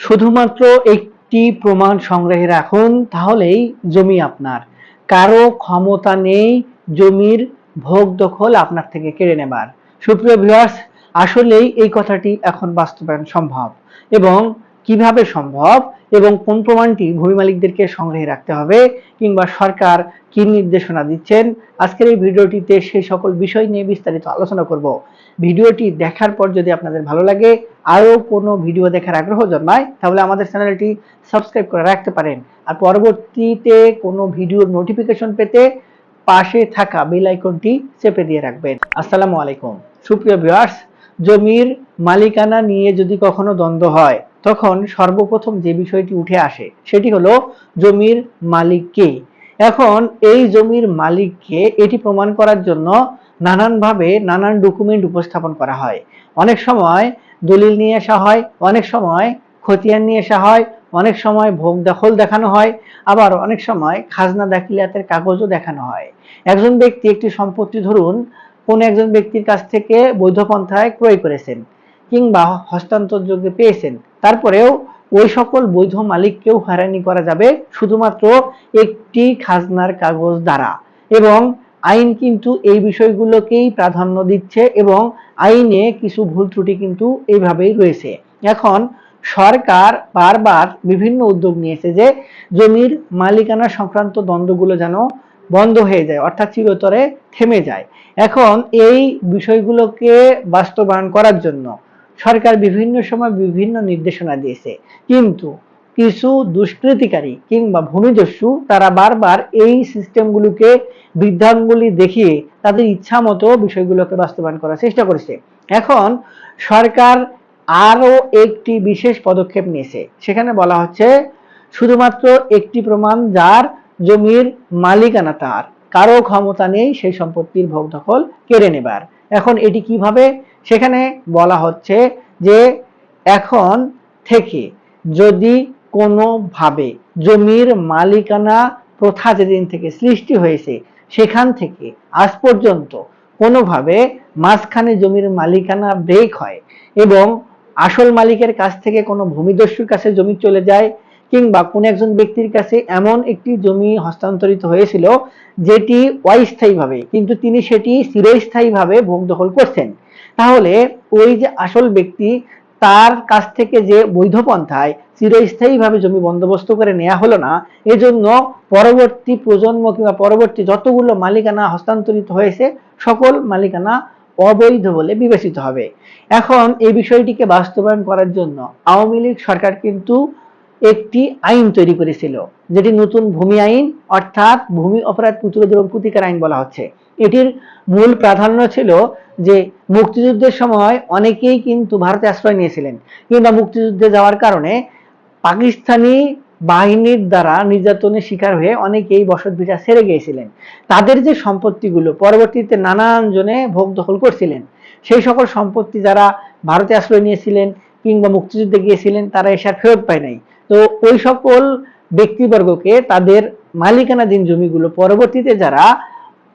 শুধুমাত্র একটি প্রমাণ সংগ্রহে রাখুন, তাহলেই জমি আপনার। কারও ক্ষমতা নেই জমির ভোগ দখল আপনার থেকে কেড়ে নেবার। সুপ্রিয় ভিউয়ার্স আসলেই এই কথাটি এখন বাস্তবায়ন সম্ভব এবং কীভাবে সম্ভব এবং কোন প্রমাণটি ভূমি মালিকদেরকে সংগ্রহে রাখতে হবে কিংবা সরকার কি নির্দেশনা দিচ্ছেন, আজকের এই ভিডিওটিতে সেই সকল বিষয় নিয়ে বিস্তারিত আলোচনা করব। ভিডিওটি দেখার পর যদি আপনাদের ভালো লাগে, আরও কোনো ভিডিও দেখার আগ্রহ জন্মায়, তাহলে আমাদের চ্যানেলটি সাবস্ক্রাইব করে রাখতে পারেন। আর পরবর্তীতে কোনো ভিডিওর নোটিফিকেশন পেতে পাশে থাকা বেল আইকনটি চেপে দিয়ে রাখবেন। আসসালামু আলাইকুম। সুপ্রিয় ভিউয়ার্স, জমির মালিকানা নিয়ে যদি কখনো দ্বন্দ্ব হয় তখন সর্বপ্রথম যে বিষয়টি উঠে আসে সেটি হলো জমির মালিক কে এখন এই জমির মালিককে এটি প্রমাণ করার জন্য নানানভাবে নানান ডকুমেন্ট উপস্থাপন করা হয়। অনেক সময় দলিল নিয়ে আসা হয়, অনেক সময় খতিয়ান নিয়ে আসা হয়, অনেক সময় ভোগ দখল দেখানো হয়, আবার অনেক সময় খাজনা দাখিলাতের কাগজও দেখানো হয়। একজন ব্যক্তি একটি সম্পত্তি ধরুন, কোন একজন ব্যক্তির কাছ থেকে বৈধ পন্থায় ক্রয় করেছেন। কিংবা হস্তান্তরযোগ্য পেয়েছেন। তারপরেও ওই সকল বৈধ মালিককেও হয়রানি করা যাবে শুধুমাত্র একটি খাজনার কাগজ দ্বারা। এবং আইন কিন্তু এই বিষয়গুলোকেই প্রাধান্য দিচ্ছে এবং আইনে কিছু ভুল ত্রুটি কিন্তু এইভাবেই রয়েছে। এখন সরকার বারবার বিভিন্ন উদ্যোগ নিয়েছে যে জমির মালিকানা সংক্রান্ত দ্বন্দ্বগুলো যেন বন্ধ হয়ে যায়, অর্থাৎ চিরতরে থেমে যায়। এখন এই বিষয়গুলোকে বাস্তবায়ন করার জন্য সরকার বিভিন্ন সময় বিভিন্ন নির্দেশনা দিয়েছে। কিন্তু কিছু দুষ্কৃতিকারী কিংবা ভূমিদস্যু, তারা বারবার এই সিস্টেমগুলোকে বৃদ্ধাঙ্গুলি দেখিয়ে তাদের ইচ্ছা মতো বিষয়গুলোকে বাস্তবায়ন করার চেষ্টা করেছে। এখন সরকার আরও একটি বিশেষ পদক্ষেপ নিয়েছে। সেখানে বলা হচ্ছে, শুধুমাত্র একটি প্রমাণ যার জমির মালিকানা তার কারও ক্ষমতা নেই, সেই সম্পত্তির ভোগ দখল কেড়ে নেবার। এখন এটি কীভাবে সেখানে বলা হচ্ছে যে এখন থেকে যদি কোনোভাবে জমির মালিকানা প্রথা যেদিন থেকে সৃষ্টি হয়েছে, সেখান থেকে আজ পর্যন্ত কোনোভাবে মাঝখানে জমির মালিকানা ব্রেক হয় এবং আসল মালিকের কাছ থেকে কোনো ভূমিদস্যুর কাছে জমি চলে যায় কিংবা কোন একজন ব্যক্তির কাছে এমন একটি জমি হস্তান্তরিত হয়েছিল যেটি অস্থায়ীভাবে, কিন্তু তিনি সেটি চিরস্থায়ীভাবে ভোগ দখল করছেন। তাহলে ওই যে আসল ব্যক্তি তার কাছ থেকে যে বৈধ পন্থায় চিরস্থায়ীভাবে জমি বন্দোবস্ত করে নেওয়া হলো না, এজন্য পরবর্তী প্রজন্ম কিংবা পরবর্তী যতগুলো মালিকানা হস্তান্তরিত হয়েছে, সকল মালিকানা অবৈধ বলে বিবেচিত হবে। এখন এই বিষয়টিকে বাস্তবায়ন করার জন্য আওয়ামী লীগ সরকার কিন্তু একটি আইন তৈরি করেছিল, যেটি নতুন ভূমি আইন অর্থাৎ ভূমি অপরাধ প্রতিরোধ এবং প্রতিকার আইন বলা হচ্ছে। এটির মূল প্রাধান্য ছিল যে মুক্তিযুদ্ধের সময় অনেকেই কিন্তু ভারতে আশ্রয় নিয়েছিলেন, কিংবা মুক্তিযুদ্ধে যাওয়ার কারণে পাকিস্তানি বাহিনীর দ্বারা নির্যাতনের শিকার হয়ে অনেকেই বসত ভিটা ছেড়ে গিয়েছিলেন। তাদের যে সম্পত্তিগুলো পরবর্তীতে নানান জনে ভোগ দখল করছিলেন, সেই সকল সম্পত্তি যারা ভারতে আশ্রয় নিয়েছিলেন কিংবা মুক্তিযুদ্ধে গিয়েছিলেন, তারা এসে আর ফেরত পায় নাই। তো ওই সকল ব্যক্তিবর্গকে তাদের মালিকানাধীন জমিগুলো পরবর্তীতে যারা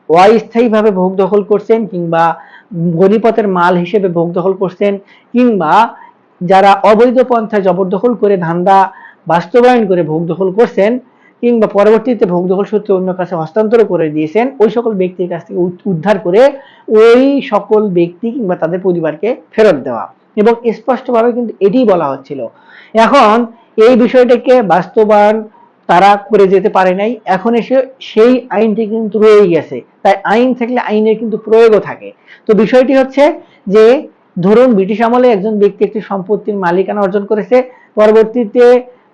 অস্থায়ীভাবে ভোগ দখল করছেন কিংবা গণিপথের মাল হিসেবে ভোগ দখল করছেন কিংবা যারা অবৈধ পন্থায় জবরদখল করে ধান্দা বাস্তবায়ন করে ভোগ দখল করছেন কিংবা পরবর্তীতে ভোগ দখল সূত্রে অন্য কাছে হস্তান্তর করে দিয়েছেন, ওই সকল ব্যক্তির কাছ থেকে উদ্ধার করে ওই সকল ব্যক্তি কিংবা তাদের পরিবারকে ফেরত দেওয়া। এবং স্পষ্টভাবে কিন্তু এটিই বলা হচ্ছিল। এখন এই বিষয়টাকে বাস্তবায়ন তারা করে যেতে পারে নাই। এখন এসে সেই আইনটি কিন্তু রয়ে গেছে। তাই আইন থাকলে আইনের কিন্তু প্রয়োগও থাকে। তো বিষয়টি হচ্ছে যে, ধরুন ব্রিটিশ আমলে একজন ব্যক্তি একটি সম্পত্তির মালিকানা অর্জন করেছে, পরবর্তীতে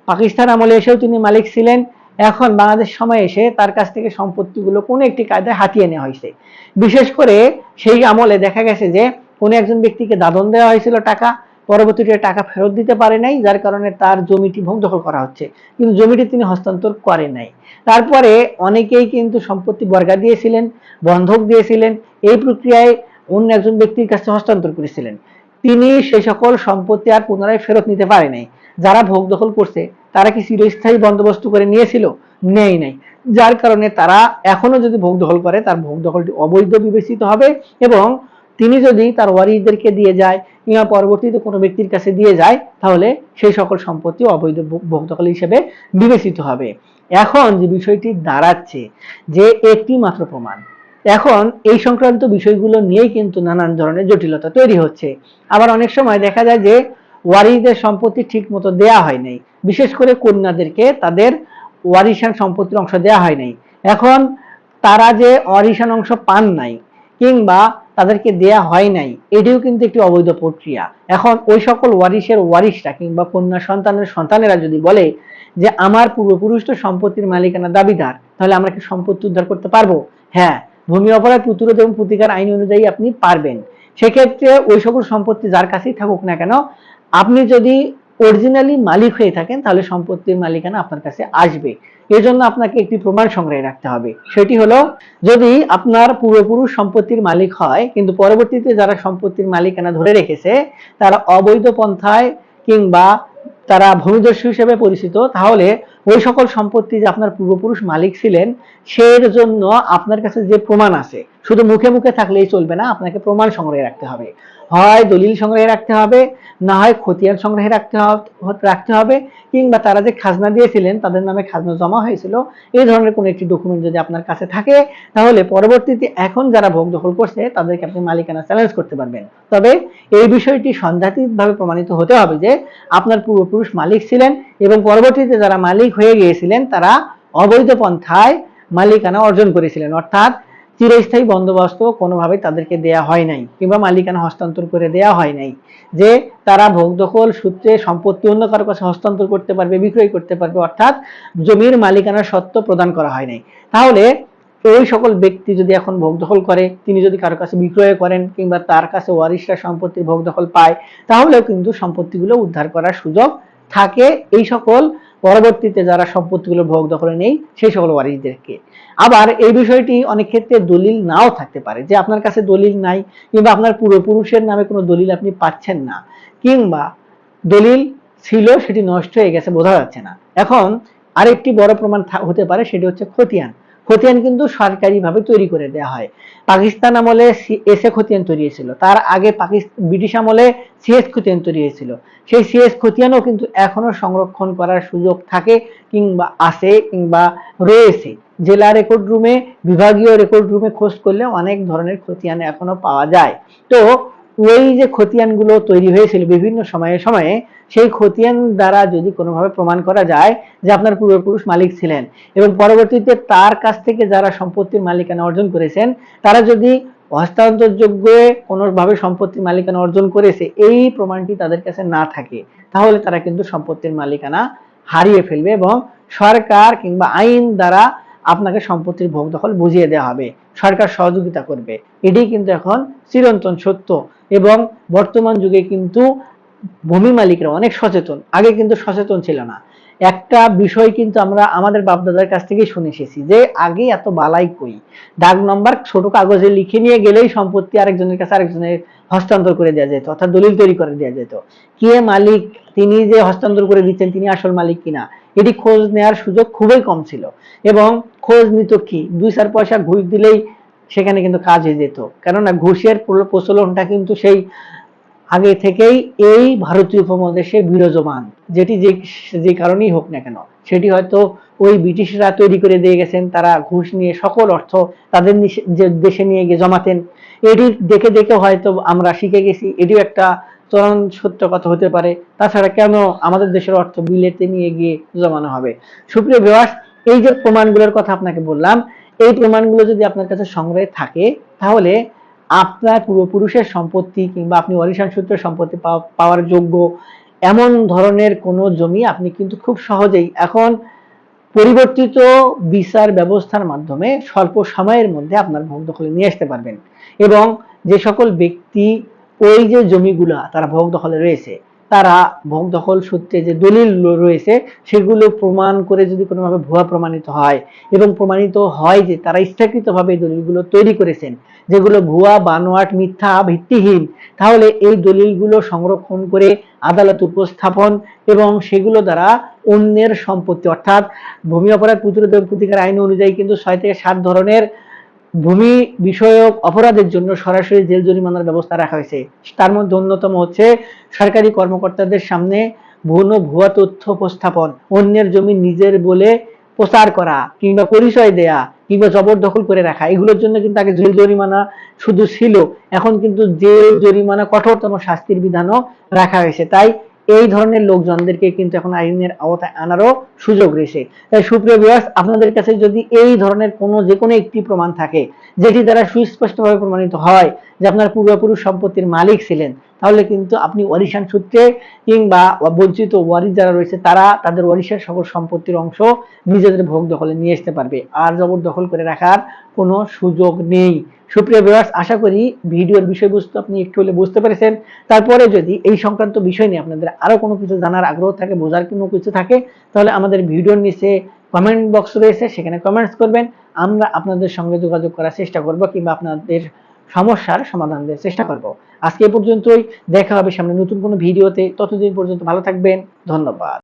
পাকিস্তান আমলে এসেও তিনি মালিক ছিলেন। এখন বাংলাদেশ সময় এসে তার কাছ থেকে সম্পত্তিগুলো কোনো একটি কায়দায় হাতিয়ে নেওয়া হয়েছে। বিশেষ করে সেই আমলে দেখা গেছে যে, কোনো একজন ব্যক্তিকে দাদন দেওয়া হয়েছিল টাকা পরবর্তীতে টাকা ফেরত দিতে পারে নাই, যার কারণে তার জমিটি ভোগ দখল করা হচ্ছে। কিন্তু জমিটি তিনি হস্তান্তর করে নাই। তারপরে অনেকেই কিন্তু সম্পত্তি বর্গা দিয়েছিলেন, বন্ধক দিয়েছিলেন, এই প্রক্রিয়ায় অন্য একজন ব্যক্তির কাছে হস্তান্তর করেছিলেন। তিনি সেই সকল সম্পত্তি আর পুনরায় ফেরত নিতে পারে নাই। যারা ভোগ দখল করছে, তারা কি চিরস্থায়ী বন্দোবস্ত করে নিয়েছিল? নেই নাই। যার কারণে তারা এখনও যদি ভোগ দখল করে, তার ভোগ দখলটি অবৈধ বিবেচিত হবে এবং তিনি যদি তার ওয়ারিসদেরকে দিয়ে যায় কিংবা পরবর্তীতে কোনো ব্যক্তির কাছে দিয়ে যায়, তাহলে সেই সকল সম্পত্তি অবৈধ দখল হিসেবে বিবেচিত হবে। এখন যে বিষয়টি দাঁড়াচ্ছে, যে একটি মাত্র প্রমাণ। এখন এই সংক্রান্ত বিষয়গুলো নিয়েই কিন্তু নানান ধরনের জটিলতা তৈরি হচ্ছে। আবার অনেক সময় দেখা যায় যে ওয়ারিসদের সম্পত্তি ঠিক মতো দেয়া হয় নাই। বিশেষ করে কন্যাদেরকে তাদের ওয়ারিশান সম্পত্তির অংশ দেয়া হয় নাই। এখন তারা যে ওয়ারিশান অংশ পান নাই, কিংবা তাদেরকে দেয়া হয় নাই। এটিও কিন্তু একটি অবৈধ প্রক্রিয়া। এখন ওই সকল ওয়ারিশের ওয়ারিশরা কিংবা কন্যা সন্তানের সন্তানেরা যদি বলে যে, আমার পূর্বপুরুষ তো সম্পত্তির মালিকানা দাবিদার, তাহলে আমরা কি সম্পত্তি উদ্ধার করতে পারব? হ্যাঁ ভূমি অপরাধ প্রতিরোধ এবং প্রতিকার আইন অনুযায়ী আপনি পারবেন। সেক্ষেত্রে ওই সকল সম্পত্তি যার কাছেই থাকুক না কেন, আপনি যদি অরিজিনালি মালিক হয়ে থাকেন, তাহলে সম্পত্তির মালিকানা আপনার কাছে আসবে। এজন্য আপনাকে একটি প্রমাণ সংগ্রহে রাখতে হবে। সেটি হলো, যদি আপনার পূর্বপুরুষ সম্পত্তির মালিক হয়, কিন্তু পরবর্তীতে যারা সম্পত্তির মালিকানা ধরে রেখেছে, তারা অবৈধ পন্থায় কিংবা তারা ভূমিদস্যু হিসেবে পরিচিত, তাহলে ওই সকল সম্পত্তি যে আপনার পূর্বপুরুষ মালিক ছিলেন, সের জন্য আপনার কাছে যে প্রমাণ আছে, শুধু মুখে মুখে থাকলেই চলবে না, আপনাকে প্রমাণ সংগ্রহে রাখতে হবে। হয় দলিল সংগ্রহে রাখতে হবে না হয় খতিয়ান সংগ্রহে রাখতে হবে রাখতে হবে, কিংবা তারা যে খাজনা দিয়েছিলেন তাদের নামে খাজনা জমা হয়েছিল, এই ধরনের কোনো একটি ডকুমেন্ট যদি আপনার কাছে থাকে, তাহলে পরবর্তীতে এখন যারা ভোগ দখল করছে, তাদেরকে আপনি মালিকানা চ্যালেঞ্জ করতে পারবেন। তবে এই বিষয়টি সন্ধ্যাতীতভাবে প্রমাণিত হতে হবে যে, আপনার পূর্বপুরুষ মালিক ছিলেন এবং পরবর্তীতে যারা মালিক হয়ে গিয়েছিলেন, তারা অবৈধ পন্থায় মালিকানা অর্জন করেছিলেন। অর্থাৎ চিরস্থায়ী বন্দোবস্ত কোনোভাবে তাদেরকে দেয়া হয় নাই কিংবা মালিকানা হস্তান্তর করে দেয়া হয় নাই, যে তারা ভোগ দখল সূত্রে সম্পত্তি অন্য কারও কাছে হস্তান্তর করতে পারবে, বিক্রয় করতে পারবে, অর্থাৎ জমির মালিকানার সত্ত্ব প্রদান করা হয় নাই। তাহলে ওই সকল ব্যক্তি যদি এখন ভোগ দখল করে, তিনি যদি কারও কাছে বিক্রয় করেন কিংবা তার কাছে ওয়ারিশরা সম্পত্তির ভোগ দখল পায়, তাহলেও কিন্তু সম্পত্তিগুলো উদ্ধার করার সুযোগ থাকে, এই সকল পরবর্তীতে যারা সম্পত্তিগুলো ভোগ দখলে নেই, সেই সকল ওয়ারিসদেরকে। আবার এই বিষয়টি অনেক ক্ষেত্রে দলিল নাও থাকতে পারে, যে আপনার কাছে দলিল নাই, কিংবা আপনার পূর্বপুরুষের নামে কোনো দলিল আপনি পাচ্ছেন না, কিংবা দলিল ছিল, সেটি নষ্ট হয়ে গেছে, বোঝা যাচ্ছে না। এখন আরেকটি বড় প্রমাণ হতে পারে, সেটি হচ্ছে খতিয়ান। খতিয়ান কিন্তু সরকারিভাবে তৈরি করে দেওয়া হয়। পাকিস্তান আমলে এসএ খতিয়ান তৈরি হয়েছিল। তার আগে পাকিস্তান ব্রিটিশ আমলে সিএস খতিয়ান তৈরি হয়েছিল। সেই সিএস খতিয়ানও কিন্তু এখনও সংরক্ষণ করার সুযোগ থাকে কিংবা আছে কিংবা রয়েছে। জেলা রেকর্ড রুমে, বিভাগীয় রেকর্ড রুমে খোঁজ করলে অনেক ধরনের খতিয়ান এখনও পাওয়া যায়। তো ওই যে খতিয়ানগুলো তৈরি হয়েছিল বিভিন্ন সময়ে সময়ে, সেই খতিয়ান দ্বারা যদি কোনোভাবে প্রমাণ করা যায় যে আপনার পূর্বপুরুষ মালিক ছিলেন এবং পরবর্তীতে তার কাছ থেকে যারা সম্পত্তির মালিকানা অর্জন করেছেন, তারা যদি হস্তান্তরযোগ্য কোনোভাবে সম্পত্তির মালিকানা অর্জন করেছে, এই প্রমাণটি তাদের কাছে না থাকে, তাহলে তারা কিন্তু সম্পত্তির মালিকানা হারিয়ে ফেলবে এবং সরকার কিংবা আইন দ্বারা আপনাকে সম্পত্তির ভোগ দখল বুঝিয়ে দেওয়া হবে। সরকার সহযোগিতা করবে। এটি কিন্তু এখন চিরন্তন সত্য এবং বর্তমান যুগে কিন্তু ভূমি মালিকরা অনেক সচেতন। আগে কিন্তু সচেতন ছিল না। একটা বিষয় কিন্তু আমরা আমাদের বাপদাদার কাছ থেকেই শুনে এসেছি যে, আগে এত বালাই কই? ডাক নম্বর ছোট কাগজে লিখে নিয়ে গেলেই সম্পত্তি আরেকজনের কাছে আরেকজনের হস্তান্তর করে দেওয়া যেত, অর্থাৎ দলিল তৈরি করে দেওয়া যেত। কে মালিক, তিনি যে হস্তান্তর করে দিচ্ছেন, তিনি আসল মালিক কিনা? এটি খোঁজ নেওয়ার সুযোগ খুবই কম ছিল। এবং খোঁজ নিত কি? দুই চার পয়সা ঘুষ দিলেই সেখানে কিন্তু কাজ হয়ে যেত। কেননা ঘুষের প্রচলনটা কিন্তু সেই আগে থেকেই এই ভারতীয় উপমহাদেশে বিরাজমান। যেটি যে যে কারণেই হোক না কেন, সেটি হয়তো ওই ব্রিটিশরা তৈরি করে দিয়ে গেছেন, তারা ঘুষ নিয়ে সকল অর্থ তাদের দেশে নিয়ে গিয়ে জমাতেন। এটি দেখে দেখে হয়তো আমরা শিখে গেছি, এটিও একটা চরম সত্য কথা হতে পারে। তাছাড়া কেন আমাদের দেশের অর্থ বিলেতে নিয়ে গিয়ে জমানো হবে? সুপ্রিয় বিবাস এই যে প্রমাণগুলোর কথা আপনাকে বললাম, এই প্রমাণগুলো যদি আপনার কাছে সংগ্রহে থাকে, তাহলে আপনার পূর্বপুরুষের সম্পত্তি কিংবা আপনি ওয়ারিশান সূত্রে সম্পত্তি পাওয়া- পাওয়ার যোগ্য এমন ধরনের কোনো জমি আপনি কিন্তু খুব সহজেই এখন পরিবর্তিত বিচার ব্যবস্থার মাধ্যমে স্বল্প সময়ের মধ্যে আপনার ভোগ দখলে নিয়ে আসতে পারবেন। এবং যে সকল ব্যক্তি ওই যে জমিগুলা তারা ভোগ দখলে রয়েছে, তারা ভোগ দখল সূত্রে যে দলিল রয়েছে, সেগুলো প্রমাণ করে যদি কোনোভাবে ভুয়া প্রমাণিত হয় এবং প্রমাণিত হয় যে তারা ইচ্ছাকৃতভাবে দলিলগুলো তৈরি করেছেন, যেগুলো ভুয়া, বানোয়াট, মিথ্যা, ভিত্তিহীন, তাহলে এই দলিলগুলো সংরক্ষণ করে আদালত উপস্থাপন এবং সেগুলো দ্বারা অন্যের সম্পত্তি, অর্থাৎ ভূমি অপরাধ প্রতিরোধ প্রতিকার আইন অনুযায়ী কিন্তু ছয় থেকে সাত ধরনের ভূমি বিষয়ক অপরাধের জন্য সরাসরি জেল জরিমানার ব্যবস্থা রাখা হয়েছে। তার মধ্যে অন্যতম হচ্ছে সরকারি কর্মকর্তাদের সামনে ও ভুয়া তথ্য উপস্থাপন, অন্যের জমি নিজের বলে প্রচার করা, কিংবা পরিচয় দেয়া, কিংবা জবরদখল করে রাখা, এগুলোর জন্য কিন্তু আগে জেল জরিমানা শুধু ছিল। এখন কিন্তু জেল জরিমানা কঠোরতম শাস্তির বিধানও রাখা হয়েছে। তাই এই ধরনের লোকজনদেরকে কিন্তু এখন আইনের আওতায় আনারও সুযোগ রয়েছে। তাই সুপ্রিয় বিভাগ আপনাদের কাছে যদি এই ধরনের কোনো যে কোনো একটি প্রমাণ থাকে, যেটি দ্বারা সুস্পষ্টভাবে প্রমাণিত হয় যে আপনার পূর্বপুরুষ সম্পত্তির মালিক ছিলেন তাহলে কিন্তু আপনি ওয়ারিশান সূত্রে কিংবা বঞ্চিত ওয়ারিশ যারা রয়েছে, তারা তাদের ওয়ারিশের সকল সম্পত্তির অংশ নিজেদের ভোগ দখলে নিয়ে আসতে পারবে। আর জবরদখল করে রাখার কোনো সুযোগ নেই। সুপ্রিয় ভিউয়ার্স আশা করি ভিডিওর বিষয়বস্তু আপনি একটু হলে বুঝতে পেরেছেন। তারপরে যদি এই সংক্রান্ত বিষয় নিয়ে আপনাদের আরও কোনো কিছু জানার আগ্রহ থাকে, বোঝার কোনো কিছু থাকে, তাহলে আমাদের ভিডিওর নিচে কমেন্ট বক্স রয়েছে, সেখানে কমেন্টস করবেন। আমরা আপনাদের সঙ্গে যোগাযোগ করার চেষ্টা করব কিংবা আপনাদের সমস্যার সমাধান দেওয়ার চেষ্টা করব। আজকে এ পর্যন্তই। দেখা হবে সামনে নতুন কোনো ভিডিওতে। ততদিন পর্যন্ত ভালো থাকবেন। ধন্যবাদ।